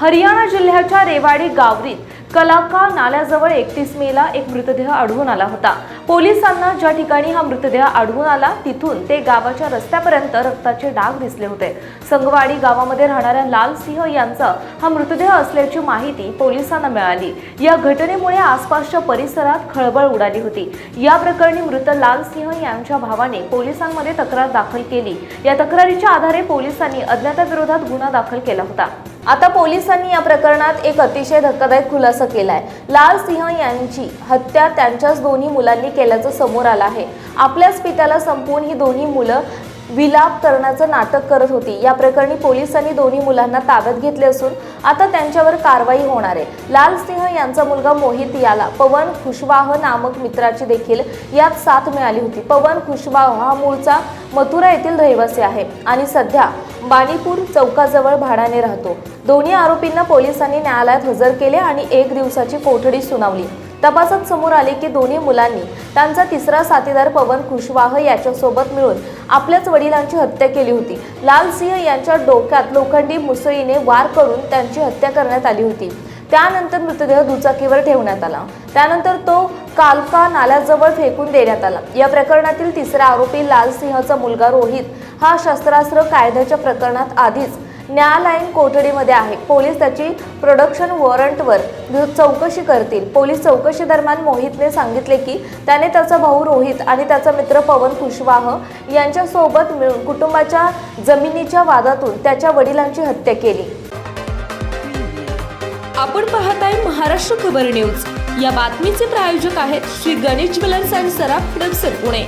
हरियाणा जिल्ह्याच्या रेवाडी गावरीत कलाका नाल्याजवळ एकतीस मेला एक मृतदेह आढळून आला होता. पोलिसांना ज्या ठिकाणी हा मृतदेह आढळून आला तिथून ते गावाच्या रस्त्यापर्यंत रक्ताचे डाग दिसले होते. संगवाडी गावामध्ये राहणाऱ्या लाल सिंह यांचा हा मृतदेह असल्याची माहिती पोलिसांना मिळाली. या घटनेमुळे आसपासच्या परिसरात खळबळ उडाली होती. या प्रकरणी मृत लाल सिंह यांच्या भावाने पोलिसांमध्ये तक्रार दाखल केली. या तक्रारीच्या आधारे पोलिसांनी अज्ञाताविरोधात गुन्हा दाखल केला होता. आता पोलिसांनी या प्रकरणात एक अतिशय धक्कादायक खुलासा केलाय. लाल सिंह यांची हत्या त्यांच्याच दोन्ही मुलांनी केल्याचं समोर आलं आहे. आपल्याच पित्याला संपवून ही दोन्ही मुलं विलाप करण्याचं नाटक करत होती. या प्रकरणी पोलिसांनी दोन्ही मुलांना ताब्यात घेतले असून आता त्यांच्यावर कारवाई होणार आहे. लाल सिंह यांचा मुलगा मोहित याला पवन खुशवाह नामक मित्राची देखील यात साथ मिळाली होती. पवन खुशवाह हा मूळचा मथुरा येथील रहिवासी आहे आणि सध्या बाणीपूर चौकाजवळ भाड्याने राहतो. दोन्ही आरोपींना पोलिसांनी न्यायालयात हजर केले आणि एक दिवसाची कोठडी सुनावली. तपासात समोर आले की दोन्ही मुलांनी त्यांचा तिसरा साथीदार पवन खुशवाह याच्यासोबत मिळून आपल्याच वडिलांची हत्या केली होती. लाल सिंह यांच्या डोक्यात लोखंडी मुसळीने वार करून त्यांची हत्या करण्यात आली होती. त्यानंतर मृतदेह दुचाकीवर ठेवण्यात आला. त्यानंतर तो कालका नाल्याजवळ फेकून देण्यात आला. या प्रकरणातील तिसरा आरोपी लाल सिंहचा मुलगा रोहित हा शस्त्रास्त्र कायद्याच्या प्रकरणात आधीच न्यायालयीन कोठडीमध्ये आहे. पोलीस त्याची प्रोडक्शन वॉरंटवर चौकशी करतील. पोलीस चौकशी दरम्यान मोहितने सांगितले की त्याने त्याचा भाऊ रोहित आणि त्याचा मित्र पवन कुशवाह यांच्यासोबत मिळून कुटुंबाच्या जमिनीच्या वादातून त्याच्या वडिलांची हत्या केली. आपण पाहत आहे महाराष्ट्र खबर न्यूज. या बातमीचे प्रायोजक आहेत श्री गणेश ज्वेलर्स अँड सराफ हडपसर पुणे.